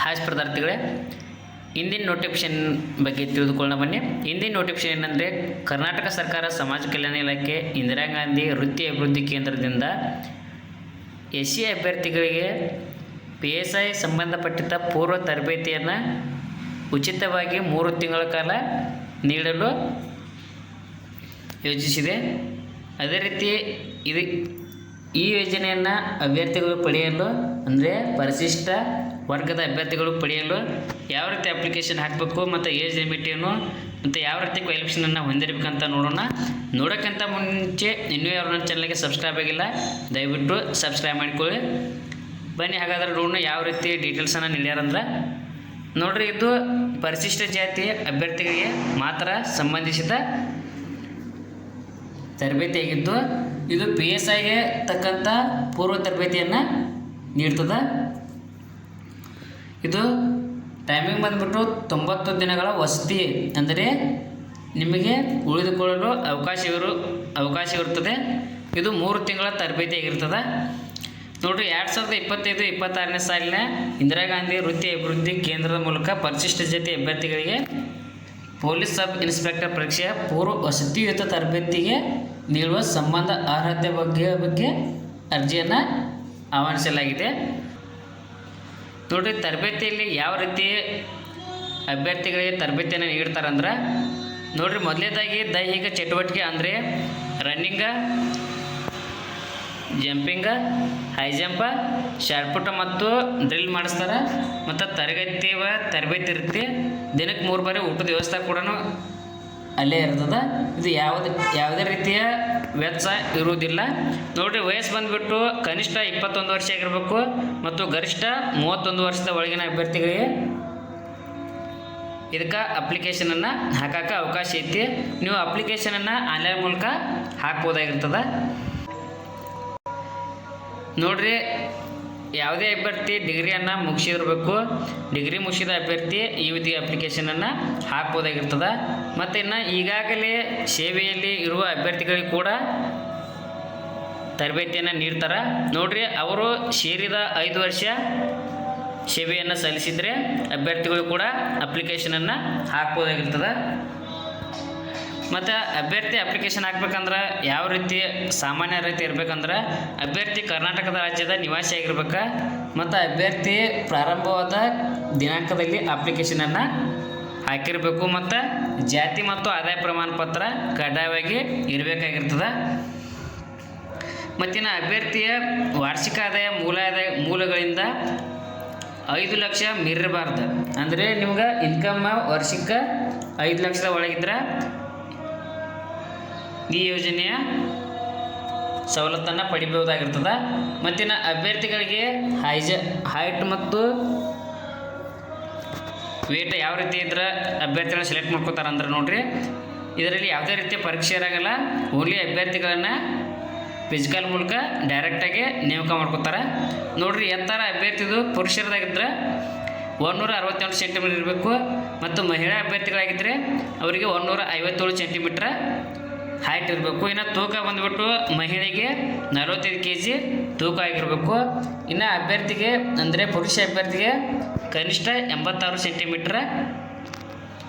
Hi ಸ್ಪರ್ಧಾರ್ಥಿಗಳೇ ಇಂದಿನ notification ಬಗ್ಗೆ ತಿಳಿದುಕೊಳ್ಳೋಣ ಬನ್ನಿ. ಇಂದಿನ ನೋಟಿಫಿಕೇಶನ್ ಏನಂದರೆ ಕರ್ನಾಟಕ ಸರ್ಕಾರ ಸಮಾಜ ಕಲ್ಯಾಣ ಇಲಾಖೆ, ಇಂದಿರಾ ಗಾಂಧಿ ವೃತ್ತಿ ಅಭಿವೃದ್ಧಿ ಕೇಂದ್ರದಿಂದ ಎಸ್ ಸಿ ಅಭ್ಯರ್ಥಿಗಳಿಗೆ ಪಿ ಎಸ್ ಐ ಸಂಬಂಧಪಟ್ಟಿದ್ದ ಪೂರ್ವ ತರಬೇತಿಯನ್ನು ಉಚಿತವಾಗಿ ಮೂರು ತಿಂಗಳ ಕಾಲ ನೀಡಲು ಯೋಜಿಸಿದೆ. ಅದೇ ರೀತಿ ಇದು ಈ ಯೋಜನೆಯನ್ನು ಅಭ್ಯರ್ಥಿಗಳು ಪಡೆಯಲು ಅಂದರೆ ಪರಿಶಿಷ್ಟ ವರ್ಗದ ಅಭ್ಯರ್ಥಿಗಳು ಪಡೆಯಲು ಯಾವ ರೀತಿ ಅಪ್ಲಿಕೇಶನ್ ಹಾಕಬೇಕು ಮತ್ತು ಏಜ್ ಲಿಮಿಟ್ ಏನು ಮತ್ತು ಯಾವ ರೀತಿ ಕ್ವಾಲಿಫಿಕೇಷನನ್ನು ಹೊಂದಿರಬೇಕಂತ ನೋಡೋಣ. ನೋಡೋಕ್ಕಿಂತ ಮುಂಚೆ ಇನ್ನೂ ಯಾರು ನನ್ನ ಚಾನಲ್ಗೆ ಸಬ್ಸ್ಕ್ರೈಬ್ ಆಗಿಲ್ಲ, ದಯವಿಟ್ಟು ಸಬ್ಸ್ಕ್ರೈಬ್ ಮಾಡಿಕೊಳ್ಳಿ. ಬನ್ನಿ, ಹಾಗಾದ್ರೆ ನೋಡೋಣ ಯಾವ ರೀತಿ ಡೀಟೇಲ್ಸನ್ನು ನೀಡ್ಯಾರಂದ್ರೆ. ನೋಡ್ರಿ, ಇದು ಪರಿಶಿಷ್ಟ ಜಾತಿ ಅಭ್ಯರ್ಥಿಗಳಿಗೆ ಮಾತ್ರ ಸಂಬಂಧಿಸಿದ ತರಬೇತಿಯಾಗಿದ್ದು ಇದು ಪಿ ಎಸ್ ಐಗೆ ತಕ್ಕಂಥ ಪೂರ್ವ ತರಬೇತಿಯನ್ನು ನೀಡ್ತದೆ. ಇದು ಟೈಮಿಂಗ್ ಬಂದುಬಿಟ್ಟು ತೊಂಬತ್ತು ದಿನಗಳ ವಸತಿ ಅಂದರೆ ನಿಮಗೆ ಉಳಿದುಕೊಳ್ಳಲು ಅವಕಾಶ ಅವಕಾಶವಿರುತ್ತದೆ. ಇದು ಮೂರು ತಿಂಗಳ ತರಬೇತಿ ಆಗಿರ್ತದೆ ನೋಡಿರಿ ಎರಡು ಸಾವಿರದ ಇಪ್ಪತ್ತೈದು, ಇಪ್ಪತ್ತಾರನೇ ಸಾಲಿನ ಇಂದಿರಾ ಗಾಂಧಿ ವೃತ್ತಿ ಅಭಿವೃದ್ಧಿ ಕೇಂದ್ರದ ಮೂಲಕ ಪರಿಶಿಷ್ಟ ಜಾತಿ ಅಭ್ಯರ್ಥಿಗಳಿಗೆ ಪೊಲೀಸ್ ಸಬ್ ಇನ್ಸ್ಪೆಕ್ಟರ್ ಪರೀಕ್ಷೆಯ ಪೂರ್ವ ವಸತಿಯುತ ತರಬೇತಿಗೆ ನೀಡುವ ಸಂಬಂಧ ಅರ್ಹತೆ ಬಗ್ಗೆ ಬಗ್ಗೆ ಅರ್ಜಿಯನ್ನು ಆಹ್ವಾನಿಸಲಾಗಿದೆ. ನೋಡಿರಿ, ತರಬೇತಿಯಲ್ಲಿ ಯಾವ ರೀತಿ ಅಭ್ಯರ್ಥಿಗಳಿಗೆ ತರಬೇತಿಯನ್ನು ನೀಡ್ತಾರಂದ್ರೆ, ನೋಡಿರಿ ಮೊದಲನೇದಾಗಿ ದೈಹಿಕ ಚಟುವಟಿಕೆ ಅಂದರೆ ರನ್ನಿಂಗ ಜಂಪಿಂಗ ಹೈ ಜಂಪ ಶಾರ್ಟ್ಪುಟ ಮತ್ತು ಡ್ರಿಲ್ ಮಾಡಿಸ್ತಾರೆ. ಮತ್ತು ತರಗತಿ ತರಬೇತಿ ಇರುತ್ತೆ ದಿನಕ್ಕೆ ಮೂರು ಬಾರಿ ಊಟದ ವ್ಯವಸ್ಥೆ ಕೂಡ ಅಲ್ಲೇ ಇರ್ತದೆ. ಇದು ಯಾವುದೇ ಯಾವುದೇ ರೀತಿಯ ವೆಚ್ಚ ಇರುವುದಿಲ್ಲ. ನೋಡಿರಿ, ವಯಸ್ಸು ಬಂದುಬಿಟ್ಟು ಕನಿಷ್ಠ ಇಪ್ಪತ್ತೊಂದು ವರ್ಷ ಆಗಿರಬೇಕು ಮತ್ತು ಗರಿಷ್ಠ ಮೂವತ್ತೊಂದು ವರ್ಷದ ಒಳಗಿನ ಅಭ್ಯರ್ಥಿಗಳಿಗೆ ಇದಕ್ಕೆ ಅಪ್ಲಿಕೇಶನನ್ನು ಹಾಕಕ್ಕೆ ಅವಕಾಶ ಐತಿ. ನೀವು ಅಪ್ಲಿಕೇಶನನ್ನು ಆನ್ಲೈನ್ ಮೂಲಕ ಹಾಕ್ಬೋದಾಗಿರ್ತದೆ. ನೋಡ್ರಿ ಯಾವುದೇ ಅಭ್ಯರ್ಥಿ ಡಿಗ್ರಿಯನ್ನು ಮುಗಿಸಿರ್ಬೇಕು, ಡಿಗ್ರಿ ಮುಗಿಸಿದ ಅಭ್ಯರ್ಥಿ ಈ ರೀತಿ ಅಪ್ಲಿಕೇಶನನ್ನು ಹಾಕ್ಬೋದಾಗಿರ್ತದೆ. ಮತ್ತು ಇನ್ನು ಈಗಾಗಲೇ ಸೇವೆಯಲ್ಲಿ ಇರುವ ಅಭ್ಯರ್ಥಿಗಳಿಗೆ ಕೂಡ ತರಬೇತಿಯನ್ನು ನೀಡ್ತಾರೆ. ನೋಡ್ರಿ, ಅವರು ಸೇರಿದ ಐದು ವರ್ಷ ಸೇವೆಯನ್ನು ಸಲ್ಲಿಸಿದರೆ ಅಭ್ಯರ್ಥಿಗಳು ಕೂಡ ಅಪ್ಲಿಕೇಶನನ್ನು ಹಾಕ್ಬೋದಾಗಿರ್ತದೆ. ಮತ್ತು ಅಭ್ಯರ್ಥಿ ಅಪ್ಲಿಕೇಶನ್ ಹಾಕ್ಬೇಕಂದ್ರೆ ಯಾವ ರೀತಿ, ಸಾಮಾನ್ಯ ರೀತಿ ಇರಬೇಕಂದ್ರೆ ಅಭ್ಯರ್ಥಿ ಕರ್ನಾಟಕದ ರಾಜ್ಯದ ನಿವಾಸಿ ಆಗಿರ್ಬೇಕು ಮತ್ತು ಅಭ್ಯರ್ಥಿ ಪ್ರಾರಂಭವಾದ ದಿನಾಂಕದಲ್ಲಿ ಅಪ್ಲಿಕೇಶನನ್ನು ಹಾಕಿರಬೇಕು ಮತ್ತು ಜಾತಿ ಮತ್ತು ಆದಾಯ ಪ್ರಮಾಣ ಪತ್ರ ಕಡ್ಡಾಯವಾಗಿ ಇರಬೇಕಾಗಿರ್ತದೆ. ಮತ್ತಿನ ಅಭ್ಯರ್ಥಿಯ ವಾರ್ಷಿಕ ಆದಾಯ ಮೂಲ ಆದಾಯ ಮೂಲಗಳಿಂದ ಐದು ಲಕ್ಷ ಮೀರಿರಬಾರ್ದು. ಅಂದರೆ ನಿಮ್ಗೆ ಇನ್ಕಮ್ ವರ್ಷಕ್ಕೆ ಐದು ಲಕ್ಷದ ಒಳಗಿದ್ರೆ ಈ ಯೋಜನೆಯ ಸವಲತ್ತನ್ನು ಪಡಿಬಹುದಾಗಿರ್ತದೆ. ಮತ್ತಿನ ಅಭ್ಯರ್ಥಿಗಳಿಗೆ ಹೈಜ, ಹೈಟ್ ಮತ್ತು ವೇಟ್ ಯಾವ ರೀತಿ ಇದ್ರೆ ಅಭ್ಯರ್ಥಿಗಳನ್ನ ಸೆಲೆಕ್ಟ್ ಮಾಡ್ಕೋತಾರೆ ಅಂದ್ರೆ ನೋಡ್ರಿ, ಇದರಲ್ಲಿ ಯಾವುದೇ ರೀತಿಯ ಪರೀಕ್ಷೆ ಇರಾಗಲ್ಲ. ಓನ್ಲಿ ಅಭ್ಯರ್ಥಿಗಳನ್ನು ಫಿಸಿಕಲ್ ಮೂಲಕ ಡೈರೆಕ್ಟಾಗಿ ನೇಮಕ ಮಾಡ್ಕೋತಾರೆ. ನೋಡ್ರಿ ಎತ್ತರ ಅಭ್ಯರ್ಥಿದು ಪುರುಷರದಾಗಿದ್ದರೆ ಒಂದೂರ ಅರವತ್ತೆಂಟು ಸೆಂಟಿಮೀಟರ್ ಇರಬೇಕು. ಮತ್ತು ಮಹಿಳಾ ಅಭ್ಯರ್ಥಿಗಳಾಗಿದ್ದರೆ ಅವರಿಗೆ ಒಂದೂರ ಐವತ್ತೇಳು ಸೆಂಟಿಮೀಟ್ರ್ ಹೈಟ್ ಇರಬೇಕು ಇನ್ನು ತೂಕ ಬಂದುಬಿಟ್ಟು ಮಹಿಳೆಗೆ ನಲವತ್ತೈದು ಕೆ ಜಿ ತೂಕ ಆಗಿರಬೇಕು. ಇನ್ನು ಅಭ್ಯರ್ಥಿಗೆ, ಅಂದರೆ ಪುರುಷ ಅಭ್ಯರ್ಥಿಗೆ ಕನಿಷ್ಠ ಎಂಬತ್ತಾರು ಸೆಂಟಿಮೀಟ್ರ್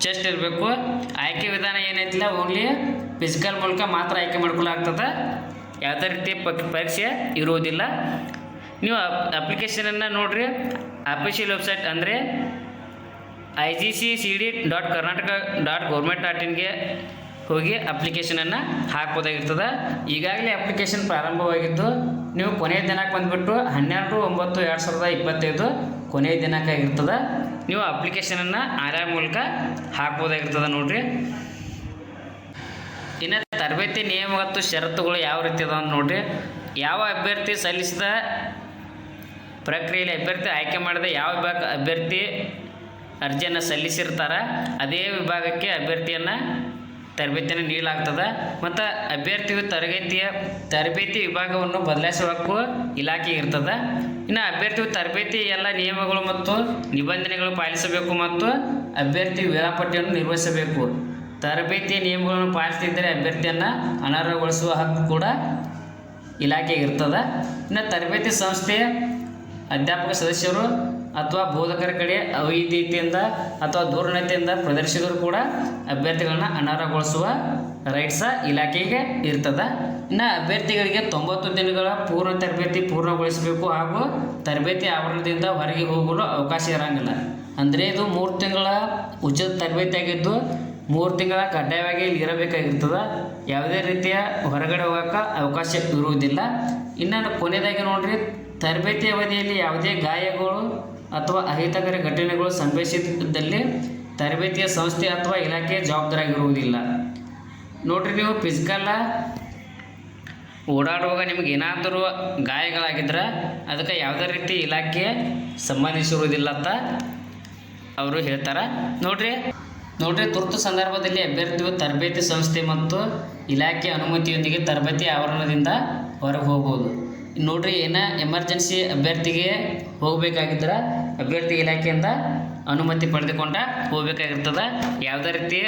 ಚೆಸ್ಟ್ ಇರಬೇಕು. ಆಯ್ಕೆ ವಿಧಾನ ಏನೈತಿಲ್ಲ ಓನ್ಲಿ ಫಿಸಿಕಲ್ ಮೂಲಕ ಮಾತ್ರ ಆಯ್ಕೆ ಮಾಡ್ಕೊಳ್ಳಾಗ್ತದೆ ಯಾವುದೇ ರೀತಿ ಪರೀಕ್ಷೆ ಇರುವುದಿಲ್ಲ. ನೀವು ಅಪ್ಲಿಕೇಶನನ್ನು ನೋಡಿರಿ. ಅಫಿಷಿಯಲ್ ವೆಬ್ಸೈಟ್ ಅಂದರೆ I G C C D dot Karnataka dot government dot ಇನ್ಗೆ ಹೋಗಿ ಅಪ್ಲಿಕೇಶನನ್ನು ಹಾಕ್ಬೋದಾಗಿರ್ತದೆ. ಈಗಾಗಲೇ ಅಪ್ಲಿಕೇಶನ್ ಪ್ರಾರಂಭವಾಗಿದ್ದು, ನೀವು ಕೊನೆಯ ದಿನಾಂಕ ಬಂದುಬಿಟ್ಟು ಹನ್ನೆರಡು, ಒಂಬತ್ತು, ಎರಡು ಸಾವಿರದ ಇಪ್ಪತ್ತೈದು ಕೊನೆಯ ದಿನಾಂಕ ಆಗಿರ್ತದೆ ನೀವು ಅಪ್ಲಿಕೇಶನನ್ನು ಆರ್ಯ ಮೂಲಕ ಹಾಕ್ಬೋದಾಗಿರ್ತದೆ ನೋಡಿರಿ. ಇನ್ನು ತರಬೇತಿ ನಿಯಮ ಮತ್ತು ಷರತ್ತುಗಳು ಯಾವ ರೀತಿ ಅದಾವ ನೋಡಿರಿ. ಯಾವ ಅಭ್ಯರ್ಥಿ ಸಲ್ಲಿಸಿದ ಪ್ರಕ್ರಿಯೆಯಲ್ಲಿ ಅಭ್ಯರ್ಥಿ ಆಯ್ಕೆ ಮಾಡಿದ ಯಾವ ವಿಭಾಗ ಅಭ್ಯರ್ಥಿ ಅರ್ಜಿಯನ್ನು ಸಲ್ಲಿಸಿರ್ತಾರೆ, ಅದೇ ವಿಭಾಗಕ್ಕೆ ಅಭ್ಯರ್ಥಿಯನ್ನು ತರಬೇತಿಯನ್ನು ನೀಡಲಾಗ್ತದೆ. ಮತ್ತು ಅಭ್ಯರ್ಥಿಯು ತರಗತಿಯ, ತರಬೇತಿ ವಿಭಾಗವನ್ನು ಬದಲಾಯಿಸುವ ಹಕ್ಕು ಇಲಾಖೆಗೆ ಇರ್ತದೆ. ಇನ್ನು ಅಭ್ಯರ್ಥಿಯು ತರಬೇತಿ ಎಲ್ಲ ನಿಯಮಗಳು ಮತ್ತು ನಿಬಂಧನೆಗಳು ಪಾಲಿಸಬೇಕು ಮತ್ತು ಅಭ್ಯರ್ಥಿ ವೇಳಾಪಟ್ಟಿಯನ್ನು ನಿರ್ವಹಿಸಬೇಕು. ತರಬೇತಿಯ ನಿಯಮಗಳನ್ನು ಪಾಲಿಸದಿದ್ದರೆ ಅಭ್ಯರ್ಥಿಯನ್ನು ಅನರ್ಹಗೊಳಿಸುವ ಹಕ್ಕು ಕೂಡ ಇಲಾಖೆಗೆ ಇರ್ತದೆ. ಇನ್ನು ತರಬೇತಿ ಸಂಸ್ಥೆಯ ಅಧ್ಯಾಪಕ ಸದಸ್ಯರು ಅಥವಾ ಬೋಧಕರ ಕಡೆ ಅವೈದ್ಯತೆಯಿಂದ ಅಥವಾ ಧೋರಣತೆಯಿಂದ ಪ್ರದರ್ಶಿಸಿದರೂ ಕೂಡ ಅಭ್ಯರ್ಥಿಗಳನ್ನ ಅನರ್ಹಗೊಳಿಸುವ ರೈಟ್ಸ ಇಲಾಖೆಗೆ ಇರ್ತದ. ಇನ್ನು ಅಭ್ಯರ್ಥಿಗಳಿಗೆ ತೊಂಬತ್ತು ದಿನಗಳ ಪೂರ್ಣ ತರಬೇತಿ ಪೂರ್ಣಗೊಳಿಸಬೇಕು ಹಾಗೂ ತರಬೇತಿ ಆವರಣದಿಂದ ಹೊರಗೆ ಹೋಗಲು ಅವಕಾಶ ಇರಂಗಿಲ್ಲ. ಅಂದರೆ ಇದು ಮೂರು ತಿಂಗಳ ಉಚಿತ ತರಬೇತಿ ಆಗಿದ್ದು ಮೂರು ತಿಂಗಳ ಕಡ್ಡಾಯವಾಗಿ ಇಲ್ಲಿ ಇರಬೇಕಾಗಿರ್ತದೆ. ಯಾವುದೇ ರೀತಿಯ ಹೊರಗಡೆ ಹೋಗೋಕೆ ಅವಕಾಶ ಇರುವುದಿಲ್ಲ. ಇನ್ನು ಕೊನೆಯದಾಗಿ ನೋಡ್ರಿ, ತರಬೇತಿ ಅವಧಿಯಲ್ಲಿ ಯಾವುದೇ ಗಾಯಗಳು ಅಥವಾ ಅಹಿತಕರ ಘಟನೆಗಳು ಸಂಭವಿಸಿದ್ದಲ್ಲಿ ತರಬೇತಿಯ ಸಂಸ್ಥೆ ಅಥವಾ ಇಲಾಖೆ ಜವಾಬ್ದಾರಿಯಾಗಿರುವುದಿಲ್ಲ. ನೋಡಿರಿ ನೀವು ಫಿಸಿಕಲ್ ಓಡಾಡುವಾಗ ನಿಮ್ಗೆ ಏನಾದರೂ ಗಾಯಗಳಾಗಿದ್ರೆ ಅದಕ್ಕೆ ಯಾವುದೇ ರೀತಿ ಇಲಾಖೆ ಸಂಬಂಧಿಸಿರುವುದಿಲ್ಲ ಅಂತ ಅವರು ಹೇಳ್ತಾರೆ. ನೋಡ್ರಿ ನೋಡ್ರಿ ತುರ್ತು ಸಂದರ್ಭದಲ್ಲಿ ಅಭ್ಯರ್ಥಿಗಳು ತರಬೇತಿ ಸಂಸ್ಥೆ ಮತ್ತು ಇಲಾಖೆ ಅನುಮತಿಯೊಂದಿಗೆ ತರಬೇತಿ ಆವರಣದಿಂದ ಹೊರಗೆ ಹೋಗ್ಬೋದು. ನೋಡ್ರಿ ಏನ ಎಮರ್ಜೆನ್ಸಿ ಅಭ್ಯರ್ಥಿಗೆ ಹೋಗಬೇಕಾಗಿದ್ರೆ ಅಭ್ಯರ್ಥಿ ಇಲಾಖೆಯಿಂದ ಅನುಮತಿ ಪಡೆದುಕೊಂಡ ಹೋಗಬೇಕಾಗಿರ್ತದೆ. ಯಾವುದೇ ರೀತಿ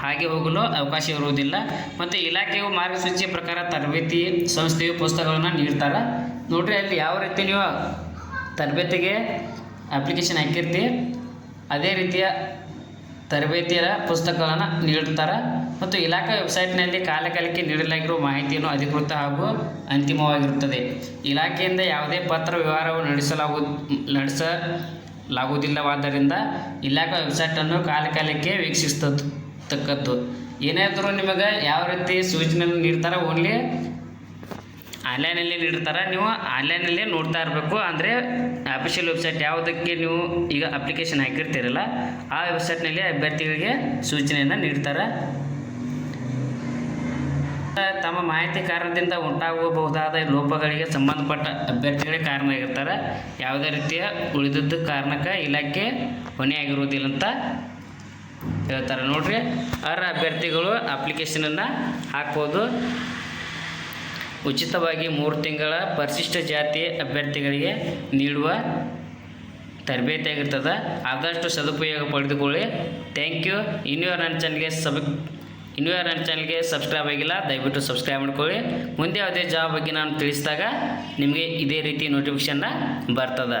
ಹಾಗೆ ಹೋಗಲು ಅವಕಾಶ ಇರುವುದಿಲ್ಲ. ಮತ್ತು ಇಲಾಖೆಯು ಮಾರ್ಗಸೂಚಿ ಪ್ರಕಾರ ತರಬೇತಿ ಸಂಸ್ಥೆಯು ಪುಸ್ತಕಗಳನ್ನು ನೀಡ್ತಾರೆ. ನೋಡ್ರಿ ಅಲ್ಲಿ ಯಾವ ರೀತಿ ನೀವು ತರಬೇತಿಗೆ ಅಪ್ಲಿಕೇಶನ್ ಹಾಕಿರ್ತೀವಿ ಅದೇ ರೀತಿಯ ತರಬೇತಿಯ ಪುಸ್ತಕಗಳನ್ನು ನೀಡುತ್ತಾರೆ ಮತ್ತು ಇಲಾಖಾ ವೆಬ್ಸೈಟ್ನಲ್ಲಿ ಕಾಲಕಾಲಕ್ಕೆ ನೀಡಲಾಗಿರುವ ಮಾಹಿತಿಯನ್ನು ಅಧಿಕೃತ ಹಾಗೂ ಅಂತಿಮವಾಗಿರುತ್ತದೆ. ಇಲಾಖೆಯಿಂದ ಯಾವುದೇ ಪತ್ರ ವ್ಯವಹಾರವು ನಡೆಸಲಾಗು, ನಡೆಸಲಾಗುವುದಿಲ್ಲವಾದ್ದರಿಂದ ಇಲಾಖಾ ವೆಬ್ಸೈಟನ್ನು ಕಾಲಕಾಲಕ್ಕೆ ವೀಕ್ಷಿಸತಕ್ಕದ್ದು. ಏನಾದರೂ ನಿಮಗೆ ಯಾವ ರೀತಿ ಸೂಚನೆಯನ್ನು ನೀಡ್ತಾರೋ ಓನ್ಲಿ ಆನ್ಲೈನಲ್ಲಿ ನೀಡ್ತಾರೆ. ನೀವು ಆನ್ಲೈನಲ್ಲೇ ನೋಡ್ತಾ ಇರಬೇಕು. ಅಂದರೆ ಅಫಿಷಿಯಲ್ ವೆಬ್ಸೈಟ್ ಯಾವುದಕ್ಕೆ ನೀವು ಈಗ ಅಪ್ಲಿಕೇಶನ್ ಹಾಕಿರ್ತೀರಲ್ಲ, ಆ ವೆಬ್ಸೈಟ್ನಲ್ಲಿ ಅಭ್ಯರ್ಥಿಗಳಿಗೆ ಸೂಚನೆಯನ್ನು ನೀಡ್ತಾರೆ. ತಮ್ಮ ಮಾಹಿತಿ ಕಾರಣದಿಂದ ಉಂಟಾಗಬಹುದಾದ ಲೋಪಗಳಿಗೆ ಸಂಬಂಧಪಟ್ಟ ಅಭ್ಯರ್ಥಿಗಳೇ ಕಾರಣ ಆಗಿರ್ತಾರೆ ಯಾವುದೇ ರೀತಿಯ ಉಳಿದದ್ದು ಕಾರಣಕ್ಕೆ ಇಲಾಖೆ ಹೊಣೆಯಾಗಿರುವುದಿಲ್ಲ ಅಂತ ಹೇಳ್ತಾರೆ. ನೋಡ್ರಿ, ಅರ್ಹ ಅಭ್ಯರ್ಥಿಗಳು ಅಪ್ಲಿಕೇಶನನ್ನು ಹಾಕ್ಬೋದು. ಉಚಿತವಾಗಿ ಮೂರು ತಿಂಗಳ ಪರಿಶಿಷ್ಟ ಜಾತಿ ಅಭ್ಯರ್ಥಿಗಳಿಗೆ ನೀಡುವ ತರಬೇತಿ ಆಗಿರ್ತದೆ ಆದಷ್ಟು ಸದುಪಯೋಗ ಪಡೆದುಕೊಳ್ಳಿ. ಥ್ಯಾಂಕ್ ಯು ಇನ್ನೂ ಯಾರು ನನ್ನ ಚಾನಲ್ಗೆ ಸಬ್ ಇನ್ನೂ ಯಾರು ನನ್ನ ಚಾನಲ್ಗೆ ಸಬ್ಸ್ಕ್ರೈಬ್ ಆಗಿಲ್ಲ, ದಯವಿಟ್ಟು ಸಬ್ಸ್ಕ್ರೈಬ್ ಮಾಡ್ಕೊಳ್ಳಿ. ಮುಂದೆ ಯಾವುದೇ ಜಾಬ್ ಬಗ್ಗೆ ನಾನು ತಿಳಿಸಿದಾಗ ನಿಮಗೆ ಇದೇ ರೀತಿ ನೋಟಿಫಿಕೇಶನ್ನ ಬರ್ತದೆ.